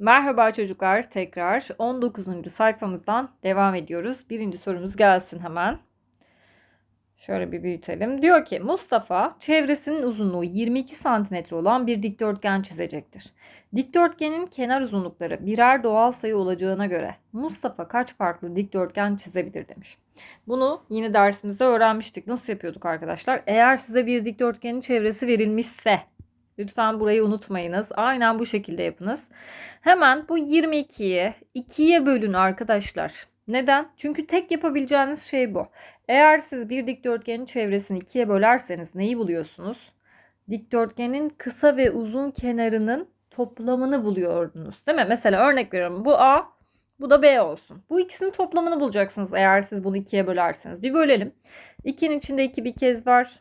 Merhaba çocuklar tekrar 19. sayfamızdan devam ediyoruz. Birinci sorumuz gelsin hemen. Şöyle bir büyütelim. Diyor ki Mustafa çevresinin uzunluğu 22 santimetre olan bir dikdörtgen çizecektir. Dikdörtgenin kenar uzunlukları birer doğal sayı olacağına göre Mustafa kaç farklı dikdörtgen çizebilir demiş. Bunu yine dersimizde öğrenmiştik. Nasıl yapıyorduk arkadaşlar? Eğer size bir dikdörtgenin çevresi verilmişse Lütfen burayı unutmayınız. Aynen bu şekilde yapınız. Hemen bu 22'yi 2'ye bölün arkadaşlar. Neden? Çünkü tek yapabileceğiniz şey bu. Eğer siz bir dikdörtgenin çevresini ikiye bölerseniz neyi buluyorsunuz? Dikdörtgenin kısa ve uzun kenarının toplamını buluyordunuz. Değil mi? Mesela örnek veriyorum. Bu A, bu da B olsun. Bu ikisinin toplamını bulacaksınız eğer siz bunu ikiye bölerseniz. Bir bölelim. 2'nin içinde 2 bir kez var.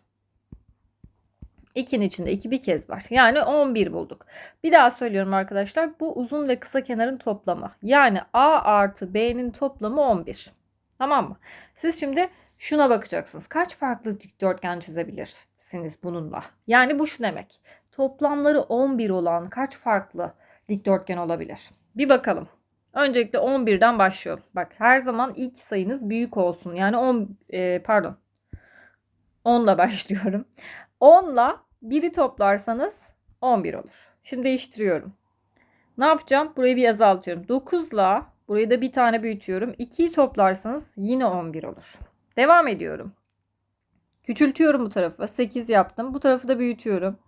2'nin içinde 2 bir kez var. Yani 11 bulduk. Bir daha söylüyorum arkadaşlar. Bu uzun ve kısa kenarın toplamı. Yani A artı B'nin toplamı 11. Tamam mı? Siz şimdi şuna bakacaksınız. Kaç farklı dikdörtgen çizebilirsiniz bununla? Yani bu şu demek. Toplamları 11 olan kaç farklı dikdörtgen olabilir? Bir bakalım. Öncelikle 11'den başlıyorum. Bak her zaman ilk sayınız büyük olsun. Yani 10 e, pardon 10 ile başlıyorum. 10 ile 1'i toplarsanız 11 olur. Şimdi değiştiriyorum. Ne yapacağım? Burayı bir azaltıyorum. 9 ile burayı da bir tane büyütüyorum. 2'yi toplarsanız yine 11 olur. Devam ediyorum. Küçültüyorum bu tarafı. 8 yaptım. Bu tarafı da büyütüyorum.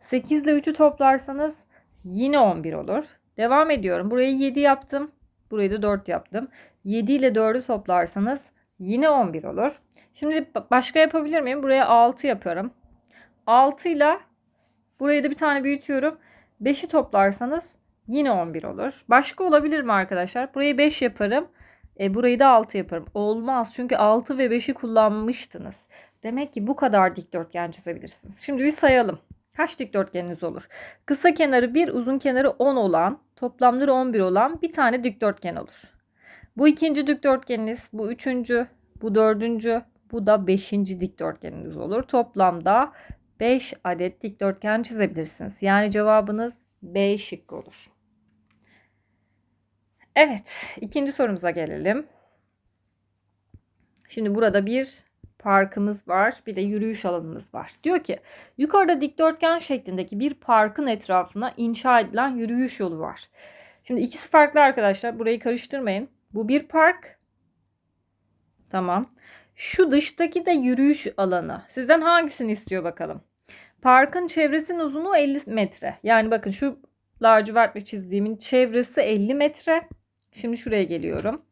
8 ile 3'ü toplarsanız yine 11 olur. Devam ediyorum. Burayı 7 yaptım. Burayı da 4 yaptım. 7 ile 4'ü toplarsanız yine 11 olur. Şimdi başka yapabilir miyim? Buraya 6 yapıyorum. 6 ile burayı da bir tane büyütüyorum. 5'i toplarsanız yine 11 olur. Başka olabilir mi arkadaşlar? Burayı 5 yaparım. E, burayı da 6 yaparım. Olmaz. Çünkü 6 ve 5'i kullanmıştınız. Demek ki bu kadar dikdörtgen çizebilirsiniz. Şimdi bir sayalım. Kaç dikdörtgeniniz olur? Kısa kenarı 1, uzun kenarı 10 olan, toplamları 11 olan bir tane dikdörtgen olur. Bu ikinci dikdörtgeniniz, bu üçüncü, bu dördüncü, bu da beşinci dikdörtgeniniz olur. Toplamda 5 adet dikdörtgen çizebilirsiniz. Yani cevabınız B şıkkı olur. Evet, ikinci sorumuza gelelim. Şimdi burada bir parkımız var, bir de yürüyüş alanımız var. Diyor ki, yukarıda dikdörtgen şeklindeki bir parkın etrafına inşa edilen yürüyüş yolu var. Şimdi ikisi farklı arkadaşlar. Burayı karıştırmayın. Bu bir park. Tamam. Şu dıştaki de yürüyüş alanı. Sizden hangisini istiyor bakalım? Parkın çevresinin uzunluğu 50 metre. Yani bakın şu lacivertle çizdiğimin çevresi 50 metre. Şimdi şuraya geliyorum.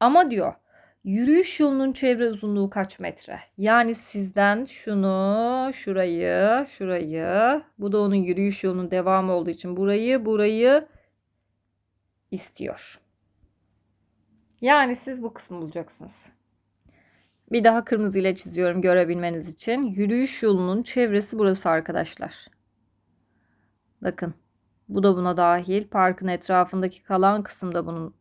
Ama diyor yürüyüş yolunun çevre uzunluğu kaç metre? Yani sizden şunu, şurayı, şurayı, bu da onun yürüyüş yolunun devamı olduğu için burayı, burayı istiyor. Yani siz bu kısmı bulacaksınız. Bir daha kırmızı ile çiziyorum görebilmeniz için. Yürüyüş yolunun çevresi burası arkadaşlar. Bakın. Bu da buna dahil. Parkın etrafındaki kalan kısımda bunun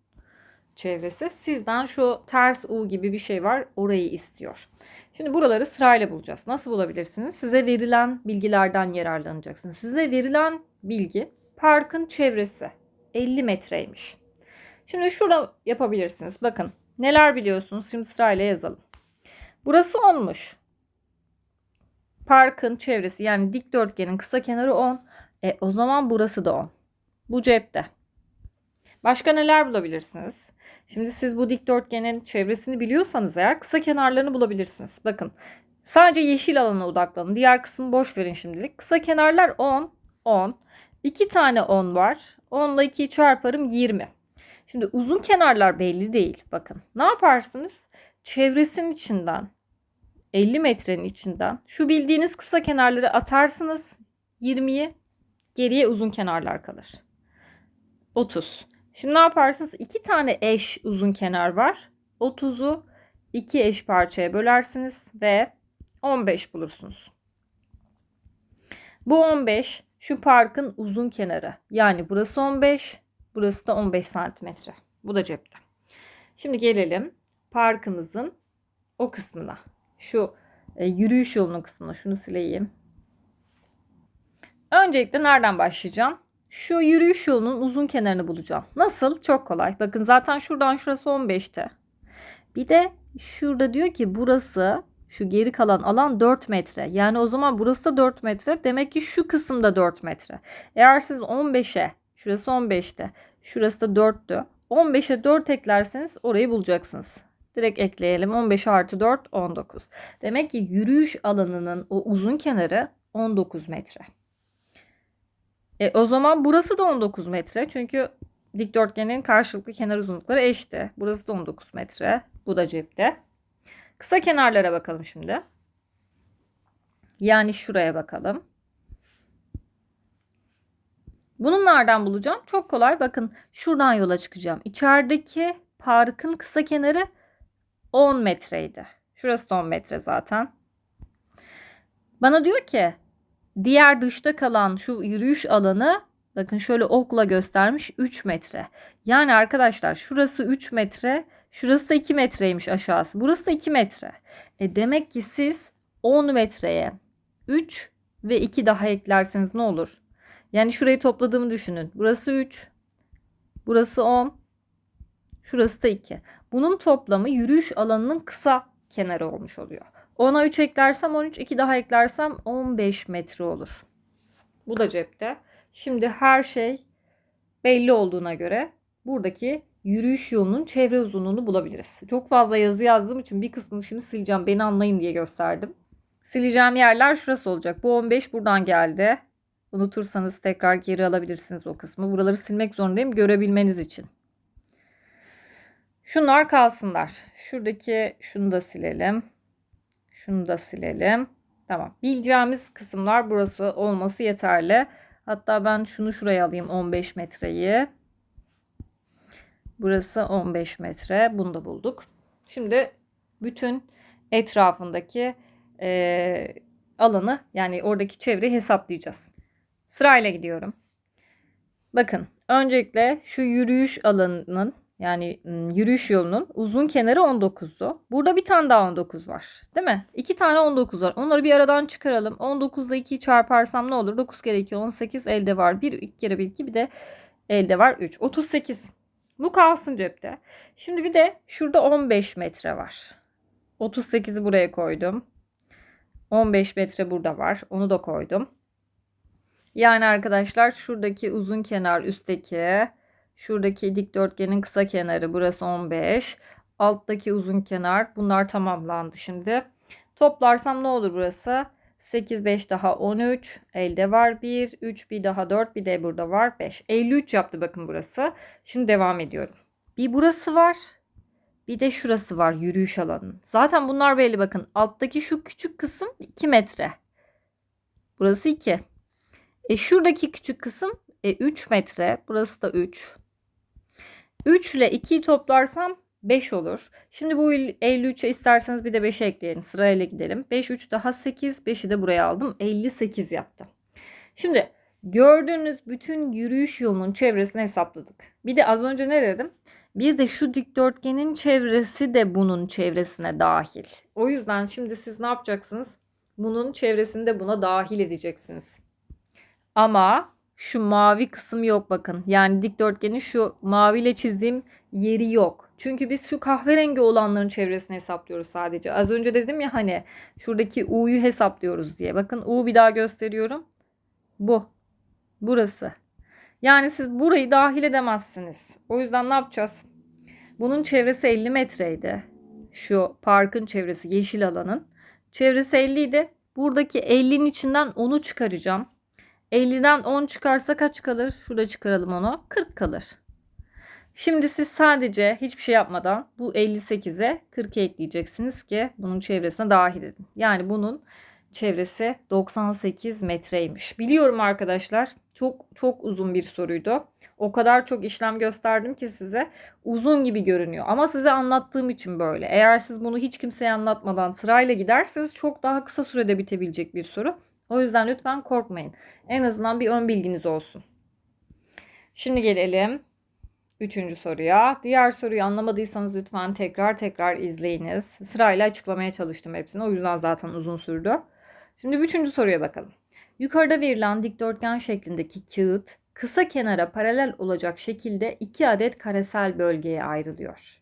çevresi. Sizden şu ters U gibi bir şey var. Orayı istiyor. Şimdi buraları sırayla bulacağız. Nasıl bulabilirsiniz? Size verilen bilgilerden yararlanacaksınız. Size verilen bilgi parkın çevresi 50 metreymiş. Şimdi şurada yapabilirsiniz. Bakın neler biliyorsunuz? Şimdi sırayla yazalım. Burası 10'muş. Parkın çevresi yani dikdörtgenin kısa kenarı 10. E o zaman burası da 10. Bu cepte. Başka neler bulabilirsiniz? Şimdi siz bu dikdörtgenin çevresini biliyorsanız eğer kısa kenarlarını bulabilirsiniz. Bakın sadece yeşil alana odaklanın. Diğer kısmı boş verin şimdilik. Kısa kenarlar 10, 10. 2 tane 10 var. 10 ile 2'yi çarparım 20. Şimdi uzun kenarlar belli değil. Bakın ne yaparsınız? Çevresinin içinden 50 metrenin içinden şu bildiğiniz kısa kenarları atarsınız 20'yi geriye uzun kenarlar kalır. 30. Şimdi ne yaparsınız? 2 tane eş uzun kenar var. 30'u 2 eş parçaya bölersiniz ve 15 bulursunuz. Bu 15 şu parkın uzun kenarı. Yani burası 15, burası da 15 santimetre. Bu da cepte. Şimdi gelelim parkımızın o kısmına şu e, yürüyüş yolunun kısmına şunu sileyim. Öncelikle nereden başlayacağım? şu yürüyüş yolunun uzun kenarını bulacağım. Nasıl? Çok kolay. Bakın zaten şuradan şurası 15'te. Bir de şurada diyor ki burası şu geri kalan alan 4 metre. Yani o zaman burası da 4 metre. Demek ki şu kısımda 4 metre. Eğer siz 15'e, şurası 15'te, şurası da 4'tü. 15'e 4 eklerseniz orayı bulacaksınız. Direkt ekleyelim. 15 artı 4 19. Demek ki yürüyüş alanının o uzun kenarı 19 metre. E, o zaman burası da 19 metre. Çünkü dikdörtgenin karşılıklı kenar uzunlukları eşti. Burası da 19 metre. Bu da cepte. Kısa kenarlara bakalım şimdi. Yani şuraya bakalım. Bunu nereden bulacağım? Çok kolay. Bakın şuradan yola çıkacağım. İçerideki parkın kısa kenarı 10 metreydi. Şurası da 10 metre zaten. Bana diyor ki diğer dışta kalan şu yürüyüş alanı bakın şöyle okla göstermiş 3 metre. Yani arkadaşlar şurası 3 metre, şurası da 2 metreymiş aşağısı. Burası da 2 metre. E demek ki siz 10 metreye 3 ve 2 daha eklerseniz ne olur? Yani şurayı topladığımı düşünün. Burası 3. Burası 10. Şurası da 2. Bunun toplamı yürüyüş alanının kısa kenarı olmuş oluyor. 10'a 3 eklersem 13, 2 daha eklersem 15 metre olur. Bu da cepte. Şimdi her şey belli olduğuna göre buradaki yürüyüş yolunun çevre uzunluğunu bulabiliriz. Çok fazla yazı yazdığım için bir kısmını şimdi sileceğim. Beni anlayın diye gösterdim. Sileceğim yerler şurası olacak. Bu 15 buradan geldi. Unutursanız tekrar geri alabilirsiniz o kısmı. Buraları silmek zorundayım görebilmeniz için. Şunlar kalsınlar. Şuradaki şunu da silelim. Şunu da silelim. Tamam. Bileceğimiz kısımlar burası olması yeterli. Hatta ben şunu şuraya alayım 15 metreyi. Burası 15 metre. Bunu da bulduk. Şimdi bütün etrafındaki e, alanı yani oradaki çevreyi hesaplayacağız. Sırayla gidiyorum. Bakın öncelikle şu yürüyüş alanının yani yürüyüş yolunun uzun kenarı 19'du. Burada bir tane daha 19 var. Değil mi? İki tane 19 var. Onları bir aradan çıkaralım. 19 ile 2'yi çarparsam ne olur? 9 kere 2 18 elde var. 1 2 kere 1 2 bir de elde var 3. 38. Bu kalsın cepte. Şimdi bir de şurada 15 metre var. 38'i buraya koydum. 15 metre burada var. Onu da koydum. Yani arkadaşlar şuradaki uzun kenar üstteki şuradaki dikdörtgenin kısa kenarı burası 15. Alttaki uzun kenar bunlar tamamlandı şimdi. Toplarsam ne olur burası? 8 5 daha 13. Elde var 1. 3 bir daha 4 bir de burada var 5. 53 yaptı bakın burası. Şimdi devam ediyorum. Bir burası var. Bir de şurası var yürüyüş alanının. Zaten bunlar belli bakın. Alttaki şu küçük kısım 2 metre. Burası 2. E şuradaki küçük kısım e, 3 metre. Burası da 3. 3 ile 2'yi toplarsam 5 olur. Şimdi bu 53'e isterseniz bir de 5'e ekleyelim. Sırayla gidelim. 5, 3 daha 8. 5'i de buraya aldım. 58 yaptı. Şimdi gördüğünüz bütün yürüyüş yolunun çevresini hesapladık. Bir de az önce ne dedim? Bir de şu dikdörtgenin çevresi de bunun çevresine dahil. O yüzden şimdi siz ne yapacaksınız? Bunun çevresini de buna dahil edeceksiniz. Ama şu mavi kısım yok bakın. Yani dikdörtgenin şu maviyle çizdiğim yeri yok. Çünkü biz şu kahverengi olanların çevresini hesaplıyoruz sadece. Az önce dedim ya hani şuradaki U'yu hesaplıyoruz diye. Bakın U bir daha gösteriyorum. Bu. Burası. Yani siz burayı dahil edemezsiniz. O yüzden ne yapacağız? Bunun çevresi 50 metreydi. Şu parkın çevresi yeşil alanın. Çevresi 50 idi. Buradaki 50'nin içinden 10'u çıkaracağım. 50'den 10 çıkarsa kaç kalır? Şurada çıkaralım onu. 40 kalır. Şimdi siz sadece hiçbir şey yapmadan bu 58'e 40 ekleyeceksiniz ki bunun çevresine dahil edin. Yani bunun çevresi 98 metreymiş. Biliyorum arkadaşlar. Çok çok uzun bir soruydu. O kadar çok işlem gösterdim ki size uzun gibi görünüyor. Ama size anlattığım için böyle. Eğer siz bunu hiç kimseye anlatmadan sırayla giderseniz çok daha kısa sürede bitebilecek bir soru. O yüzden lütfen korkmayın. En azından bir ön bilginiz olsun. Şimdi gelelim üçüncü soruya. Diğer soruyu anlamadıysanız lütfen tekrar tekrar izleyiniz. Sırayla açıklamaya çalıştım hepsini. O yüzden zaten uzun sürdü. Şimdi üçüncü soruya bakalım. Yukarıda verilen dikdörtgen şeklindeki kağıt kısa kenara paralel olacak şekilde iki adet karesel bölgeye ayrılıyor.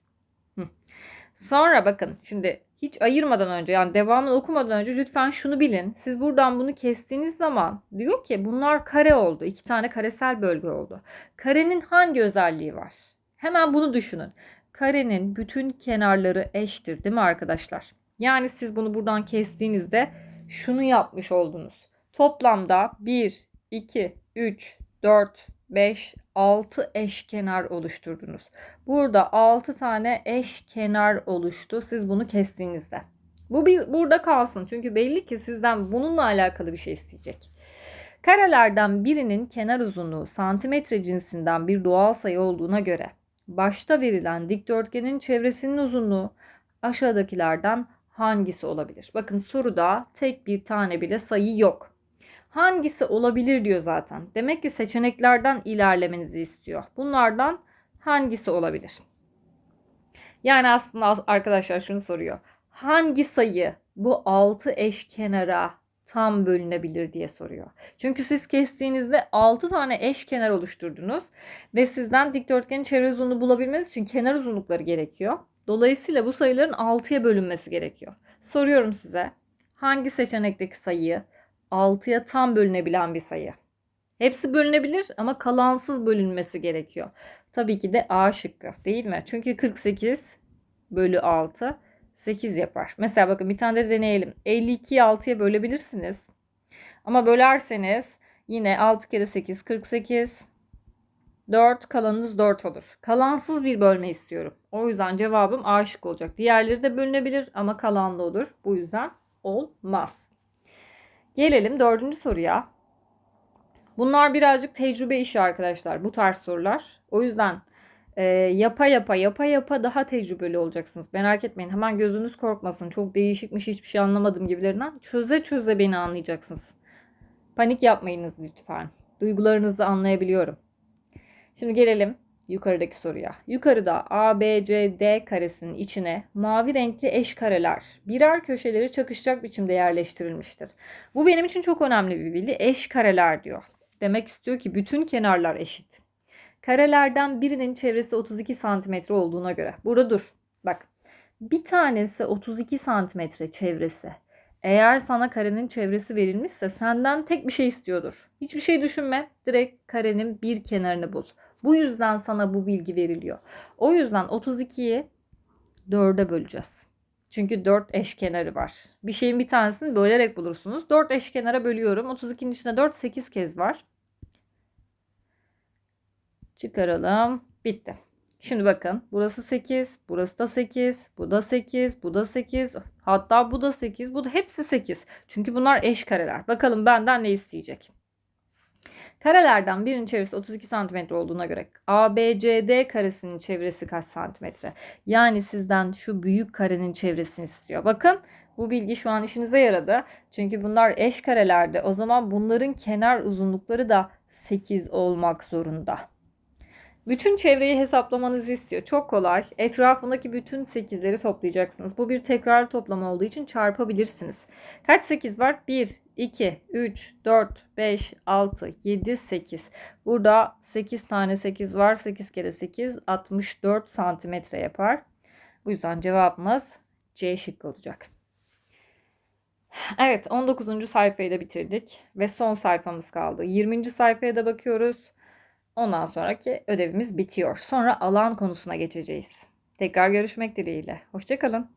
Sonra bakın şimdi hiç ayırmadan önce yani devamını okumadan önce lütfen şunu bilin. Siz buradan bunu kestiğiniz zaman diyor ki bunlar kare oldu. iki tane karesel bölge oldu. Karenin hangi özelliği var? Hemen bunu düşünün. Karenin bütün kenarları eşittir değil mi arkadaşlar? Yani siz bunu buradan kestiğinizde şunu yapmış oldunuz. Toplamda 1, 2, 3, 4, 5, 6 eşkenar oluşturdunuz. Burada 6 tane eşkenar oluştu siz bunu kestiğinizde. Bu bir burada kalsın çünkü belli ki sizden bununla alakalı bir şey isteyecek. Karelerden birinin kenar uzunluğu santimetre cinsinden bir doğal sayı olduğuna göre başta verilen dikdörtgenin çevresinin uzunluğu aşağıdakilerden hangisi olabilir? Bakın soruda tek bir tane bile sayı yok. Hangisi olabilir diyor zaten. Demek ki seçeneklerden ilerlemenizi istiyor. Bunlardan hangisi olabilir? Yani aslında arkadaşlar şunu soruyor. Hangi sayı bu 6 eşkenara tam bölünebilir diye soruyor. Çünkü siz kestiğinizde 6 tane eşkenar oluşturdunuz ve sizden dikdörtgenin çevre uzunluğu bulabilmeniz için kenar uzunlukları gerekiyor. Dolayısıyla bu sayıların 6'ya bölünmesi gerekiyor. Soruyorum size. Hangi seçenekteki sayıyı 6'ya tam bölünebilen bir sayı? Hepsi bölünebilir ama kalansız bölünmesi gerekiyor. Tabii ki de A şıkkı değil mi? Çünkü 48 bölü 6 8 yapar. Mesela bakın bir tane de deneyelim. 52'yi 6'ya bölebilirsiniz. Ama bölerseniz yine 6 kere 8 48. 4 kalanınız 4 olur. Kalansız bir bölme istiyorum. O yüzden cevabım A şık olacak. Diğerleri de bölünebilir ama kalanlı olur. Bu yüzden olmaz. Gelelim dördüncü soruya. Bunlar birazcık tecrübe işi arkadaşlar. Bu tarz sorular. O yüzden e, yapa yapa yapa yapa daha tecrübeli olacaksınız. Merak etmeyin. Hemen gözünüz korkmasın. Çok değişikmiş hiçbir şey anlamadım gibilerinden. Çöze çöze beni anlayacaksınız. Panik yapmayınız lütfen. Duygularınızı anlayabiliyorum. Şimdi gelelim yukarıdaki soruya. Yukarıda ABCD karesinin içine mavi renkli eş kareler birer köşeleri çakışacak biçimde yerleştirilmiştir. Bu benim için çok önemli bir bilgi. Eş kareler diyor. Demek istiyor ki bütün kenarlar eşit. Karelerden birinin çevresi 32 santimetre olduğuna göre. Burada dur. Bak. Bir tanesi 32 santimetre çevresi. Eğer sana karenin çevresi verilmişse senden tek bir şey istiyordur. Hiçbir şey düşünme. Direkt karenin bir kenarını bul. Bu yüzden sana bu bilgi veriliyor. O yüzden 32'yi 4'e böleceğiz. Çünkü 4 eşkenarı var. Bir şeyin bir tanesini bölerek bulursunuz. 4 eşkenara bölüyorum. 32'nin içinde 4 8 kez var. Çıkaralım. Bitti. Şimdi bakın burası 8, burası da 8, bu da 8, bu da 8, hatta bu da 8, bu da hepsi 8. Çünkü bunlar eş kareler. Bakalım benden ne isteyecek? Karelerden birinin çevresi 32 cm olduğuna göre ABCD karesinin çevresi kaç santimetre? Yani sizden şu büyük karenin çevresini istiyor. Bakın bu bilgi şu an işinize yaradı. Çünkü bunlar eş karelerde. O zaman bunların kenar uzunlukları da 8 olmak zorunda. Bütün çevreyi hesaplamanızı istiyor. Çok kolay. Etrafındaki bütün 8'leri toplayacaksınız. Bu bir tekrar toplama olduğu için çarpabilirsiniz. Kaç 8 var? 1, 2, 3, 4, 5, 6, 7, 8. Burada 8 tane 8 var. 8 kere 8 64 santimetre yapar. Bu yüzden cevabımız C şıkkı olacak. Evet 19. sayfayı da bitirdik ve son sayfamız kaldı. 20. sayfaya da bakıyoruz. Ondan sonraki ödevimiz bitiyor. Sonra alan konusuna geçeceğiz. Tekrar görüşmek dileğiyle. Hoşçakalın.